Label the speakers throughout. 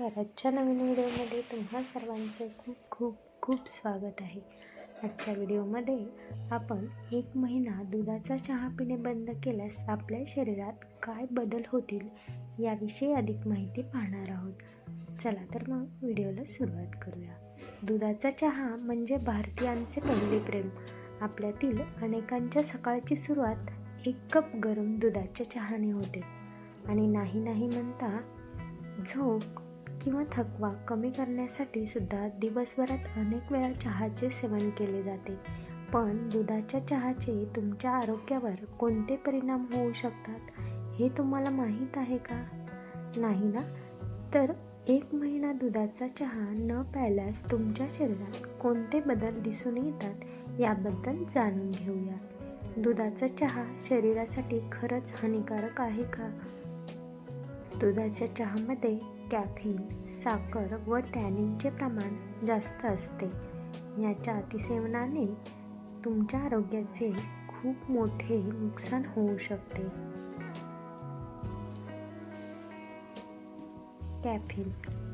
Speaker 1: हाय नमस्कार. आजच्या नवीन व्हिडिओमध्ये तुम्हा सर्वांचे खूप खूप खूप स्वागत आहे. आजच्या व्हिडिओमध्ये आपण एक महिना दुधाचा चहा पिणे बंद केल्यास आपल्या शरीरात काय बदल होतील याविषयी अधिक माहिती पाहणार आहोत. चला तर मग व्हिडिओला सुरुवात करूया. दुधाचा चहा म्हणजे भारतीयांचे पहिले प्रेम. आपल्यातील अनेकांच्या सकाळची सुरुवात एक कप गरम दुधाच्या चहाने होते. आणि नाही नाही म्हणता झोप किंवा थकवा कमी करण्यासाठी सुद्धा दिवसभरात अनेक वेळा चहाचे सेवन केले जाते. पण दुधाच्या चहाचे तुमच्या आरोग्यावर कोणते परिणाम होऊ शकतात हे तुम्हाला माहीत आहे का? नाही ना? तर एक महिना दुधाचा चहा न प्यायल्यास तुमच्या शरीरात कोणते बदल दिसून येतात याबद्दल जाणून घेऊया. दुधाचा चहा शरीरासाठी खरंच हानिकारक आहे का? दुधाच्या चहामध्ये कॅफिन साखर व टॅनिनचे प्रमाण जास्त असते. याच्या अतिसेवनाने तुमच्या आरोग्याचे खूप मोठे नुकसान होऊ शकते. कॅफिन.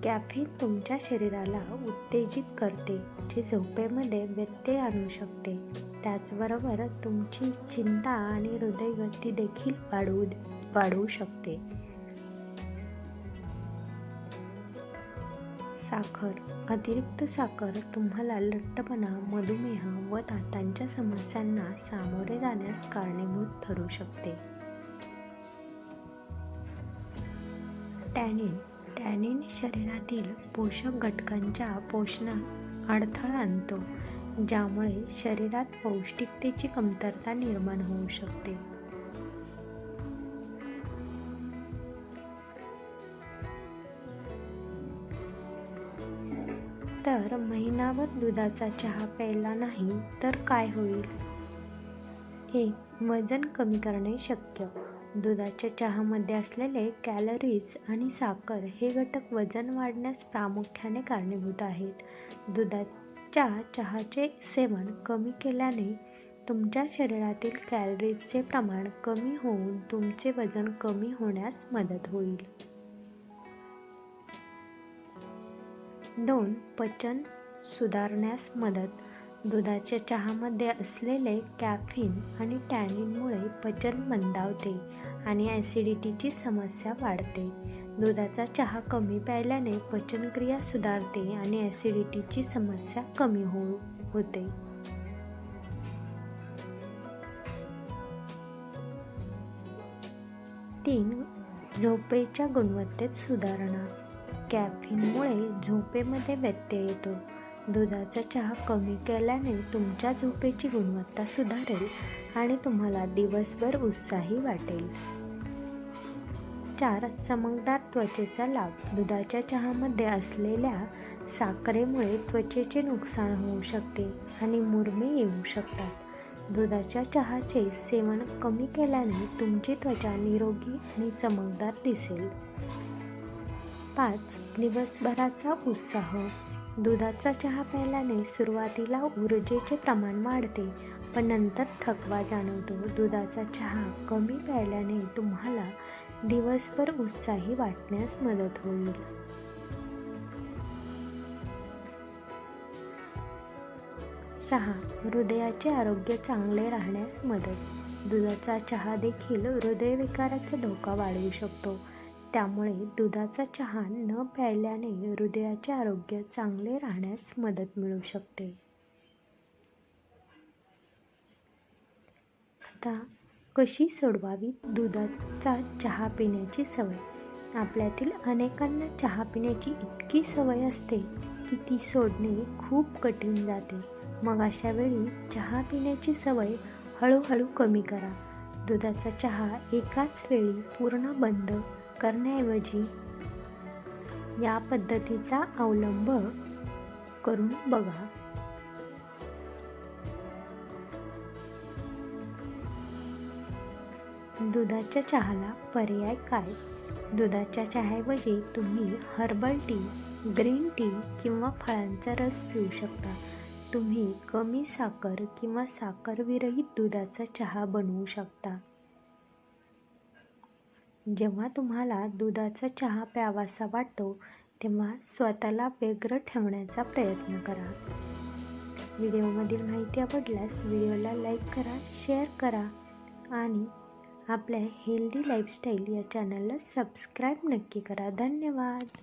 Speaker 1: कॅफिन तुमच्या शरीराला उत्तेजित करते जे झोपेमध्ये व्यत्यय आणू शकते. त्याचबरोबर तुमची चिंता आणि हृदयगती देखील वाढवू वाढवू शकते. साखर अतिरिक्त साखर तुम्हाला लठ्ठपणा मधुमेह व दातांच्या समस्यांना सामोरे जाण्यास कारणीभूत ठरू शकते. टॅनिन टॅनिन शरीरातील पोषक घटकांच्या पोषणात अडथळा आणतो ज्यामुळे शरीरात पौष्टिकतेची कमतरता निर्माण होऊ शकते. तर महिनाभर दुधाचा चहा प्यायला नाही तर काय होईल? एक वजन कमी करणे शक्य. दुधाच्या चहामध्ये असलेले कॅलरीज आणि साखर हे घटक वजन वाढण्यास प्रामुख्याने कारणीभूत आहेत. दुधाच्या चहाचे सेवन कमी केल्याने तुमच्या शरीरातील कॅलरीजचे प्रमाण कमी होऊन तुमचे वजन कमी होण्यास मदत होईल. दोन पचन सुधारण्यास मदत. दुधाच्या चहामध्ये असलेले कॅफिन आणि टॅनिनमुळे पचन मंदावते आणि ॲसिडिटीची समस्या वाढते. दुधाचा चहा कमी प्यायल्याने पचनक्रिया सुधारते आणि ॲसिडिटीची समस्या कमी हो होते. तीन झोपेच्या गुणवत्तेत सुधारणा. कॅफिनमुळे झोपेमध्ये व्यत्यय येतो. दुधाचा चहा कमी केल्याने तुमच्या झोपेची गुणवत्ता सुधारेल आणि तुम्हाला दिवसभर उत्साही वाटेल. चार चमकदार त्वचेचा लाभ. दुधाच्या चहामध्ये असलेल्या साखरेमुळे त्वचेचे नुकसान होऊ शकते आणि मुरमे येऊ शकतात. दुधाच्या चहाचे सेवन कमी केल्याने तुमची त्वचा निरोगी आणि चमकदार दिसेल. पाच दिवसभराचा उत्साह. दुधाचा चहा प्यायल्याने सुरुवातीला ऊर्जेचे प्रमाण वाढते पण नंतर थकवा जाणवतो. दुधाचा चहा कमी प्यायल्याने तुम्हाला दिवसभर उत्साही वाटण्यास मदत होईल. सहा. हृदयाचे आरोग्य चांगले राहण्यास मदत. दुधाचा चहा देखील हृदयविकाराचा धोका वाढवू शकतो. त्यामुळे दुधाचा चहा न प्यायल्याने हृदयाचे आरोग्य चांगले राहण्यास मदत मिळू शकते. आता कशी सोडवावी? दुधाचा चहा पिण्याची सवय. आपल्यातील अनेकांना चहा पिण्याची इतकी सवय असते की ती सोडणे खूप कठीण जाते. मग अशा वेळी चहा पिण्याची सवय हळूहळू कमी करा. दुधाचा चहा एकाच वेळी पूर्ण बंद करण्याऐवजी या पद्धतीचा अवलंब करून बघा. दुधाच्या चहाला पर्याय काय? दुधाच्या चहाऐवजी तुम्ही हर्बल टी ग्रीन टी किंवा फळांचा रस पिऊ शकता. तुम्ही कमी साखर किंवा साखरविरहित दुधाचा चहा बनवू शकता. जेव्हा तुम्हाला दुधाचा चहा प्यावासा वाटतो तेव्हा स्वतःला वेगळं ठेवण्याचा प्रयत्न करा. व्हिडिओमधील माहिती आवडल्यास व्हिडिओला लाईक करा शेअर करा आणि आपल्या हेल्दी लाईफस्टाईल या चॅनलला सबस्क्राईब नक्की करा. धन्यवाद!